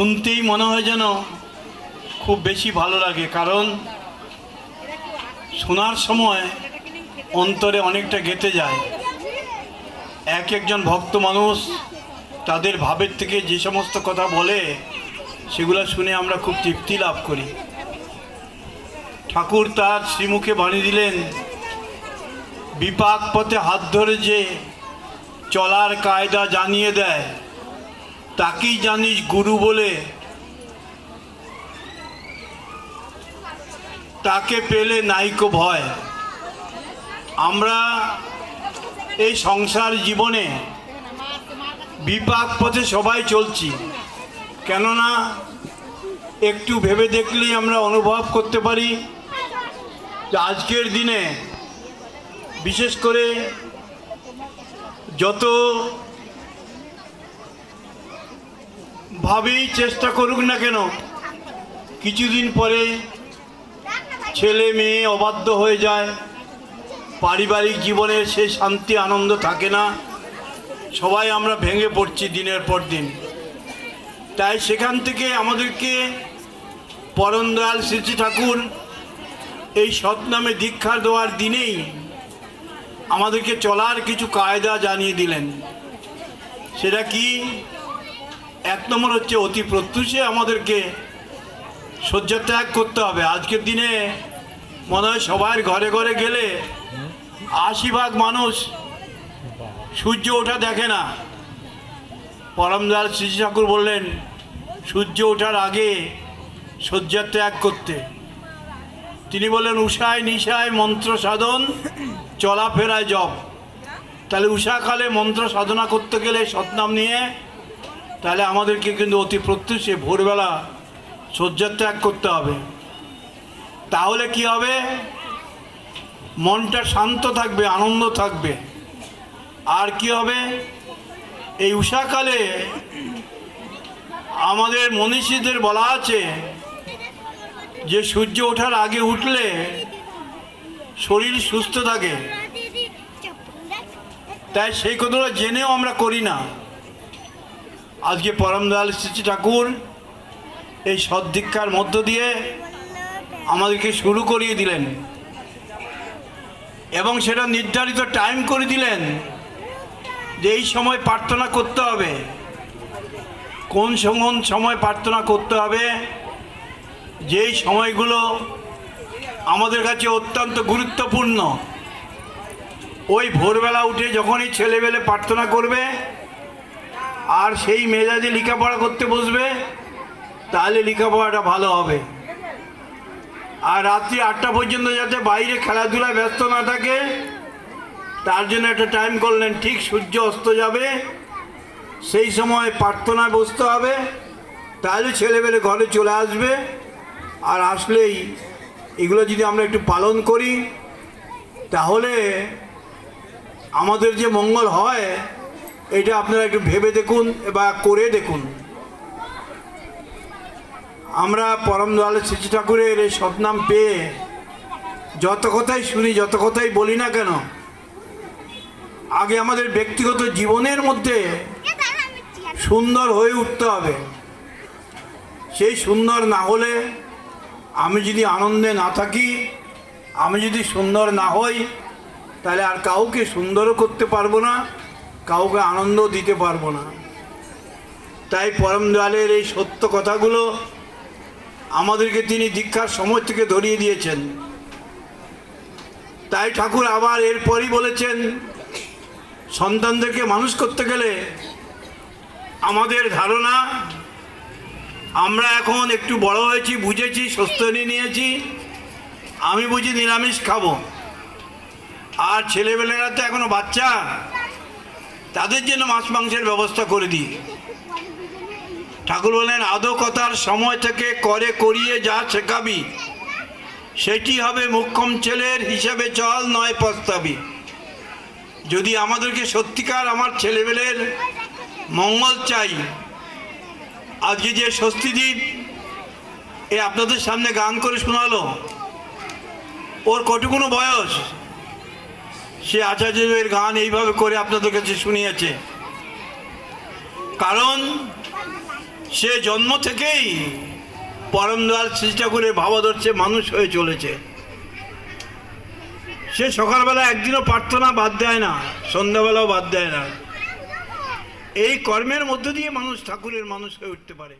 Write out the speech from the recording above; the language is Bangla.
শুনতেই মনে হয় যেন খুব বেশি ভালো লাগে, কারণ শোনার সময় অন্তরে অনেকটা গেঁথে যায়। এক একজন ভক্ত মানুষ তাদের ভাবের থেকে যে সমস্ত কথা বলে, সেগুলো শুনে আমরা খুব তৃপ্তি লাভ করি। ঠাকুর তার শ্রীমুখে বাণী দিলেন, বিপাক পথে হাত ধরে যে চলার কায়দা জানিয়ে দেয় তাকেই জানিস গুরু বলে। তাকে পেলে নাইকো ভয়। আমরা এই সংসার জীবনে বিপাক পথে সবাই চলছি। কেননা একটু ভেবে দেখলেই আমরা অনুভব করতে পারি আজকের দিনে বিশেষ করে যত ভাবেই চেষ্টা করুক না কেন। কিছুদিন পরে ছেলে মেয়ে অবাধ্য হয়ে যায়। পারিবারিক জীবনে সে শান্তি, আনন্দ থাকে না। সবাই আমরা ভেঙে পড়ছি দিনের পর দিন। তাই সেখান থেকে আমাদেরকে পরম দয়াল শ্রী ঠাকুর এই সৎনামে দীক্ষা দেওয়ার দিনেই আমাদেরকে চলার কিছু কায়দা জানিয়ে দিলেন। সেটা কি? এক নম্বর হচ্ছে অতি প্রত্যুষে আমাদেরকে শয্যা ত্যাগ করতে হবে। আজকের দিনে মনে হয় সবার ঘরে ঘরে গেলে আশি ভাগ মানুষ সূর্য ওঠা দেখে না। পরমদার শ্রী ঠাকুর বললেন, সূর্য ওঠার আগে শয্যা ত্যাগ করতে। তিনি বললেন, উষায় নিশায় মন্ত্র সাধন, চলাফেরায় জব তাহলে উষাকালে মন্ত্র সাধনা করতে গেলে সৎনাম নিয়ে তাহলে আমাদেরকে কিন্তু অতি প্রত্যুষে ভোরবেলা শয্যা ত্যাগ করতে হবে। তাহলে কি হবে? মনটা শান্ত থাকবে, আনন্দ থাকবে। আর কি হবে? এই উষাকালে আমাদের মনীষীদের বলা আছে যে সূর্য ওঠার আগে উঠলে শরীর সুস্থ থাকে। তাই সেই কথাটা জেনেও আমরা করি না। আজকে পরম দয়াল শ্রী ঠাকুর এই সদ্দীক্ষার মধ্য দিয়ে আমাদেরকে শুরু করিয়ে দিলেন এবং সেটা নির্ধারিত টাইম করে দিলেন যে এই সময় প্রার্থনা করতে হবে। কোন কোন সময় প্রার্থনা করতে হবে? যেই সময়গুলো আমাদের কাছে অত্যন্ত গুরুত্বপূর্ণ। ওই ভোরবেলা উঠে যখনই ছেলেবেলে প্রার্থনা করবে আর সেই মেজাজে লেখাপড়া করতে বসবে, তাহলে লেখাপড়াটা ভালো হবে। আর রাত্রি আটটা পর্যন্ত যাতে বাইরে খেলাধুলায় ব্যস্ত না থাকে, তার জন্য একটা টাইম করলেন। ঠিক সূর্য অস্ত যাবে, সেই সময় প্রার্থনায় বসতে হবে। তাহলে ছেলেবেলে ঘরে চলে আসবে। আর আসলেই এগুলো যদি আমরা একটু পালন করি, তাহলে আমাদের যে মঙ্গল হয় এটা আপনারা একটু ভেবে দেখুন বা করে দেখুন। আমরা পরম দয়ালের শ্রী ঠাকুরের এই সৎনাম পেয়ে যত কথাই শুনি, যত কথাই বলি না কেন, আগে আমাদের ব্যক্তিগত জীবনের মধ্যে সুন্দর হয়ে উঠতে হবে। সেই সুন্দর না হলে আমি যদি আনন্দে না থাকি, আমি যদি সুন্দর না হই, তাহলে আর কাউকে সুন্দরও করতে পারব না। কাউকে আনন্দ দিতে পারব না। তাই পরম দয়ালের এই সত্য কথাগুলো আমাদেরকে তিনি দীক্ষার সময় থেকে ধরিয়ে দিয়েছেন। তাই ঠাকুর আবার এরপরই বলেছেন, সন্তানদেরকে মানুষ করতে গেলে আমাদের ধারণা, আমরা এখন একটু বড় হয়েছি, বুঝেছি সুস্থনি নিয়েছি, আমি বুঝি নিরামিষ খাব। আর ছেলেবেলেরা তো এখনও বাচ্চা। তাদের জন্য মাছ মাংসের ব্যবস্থা করে দিই। ঠাকুর বলেন আদকতার সময় থেকে করে করিয়ে যা শেখাবি, সেটি হবে মুখ্যম ছেলের হিসাবে চল, নয় প্রস্তাবি। যদি আমাদেরকে সত্যিকার আমার ছেলেবেলের মঙ্গল চাই, আজকে যে স্বস্তিদ্বীপ এ আপনাদের সামনে গান করে শোনালো। ওর কটুকুনো বয়স? সে আচার্যের গান এইভাবে করে আপনাদের কাছে শুনিয়েছে। কারণ সে জন্ম থেকেই পরমদার শ্রী ঠাকুরের ভাবাদর্শে মানুষ হয়ে চলেছে। সে সকালবেলা একদিনও প্রার্থনা বাদ দেয় না, সন্ধ্যাবেলাও বাদ দেয় না। এই কর্মের মধ্য দিয়ে মানুষ ঠাকুরের মানুষ হয়ে উঠতে পারে।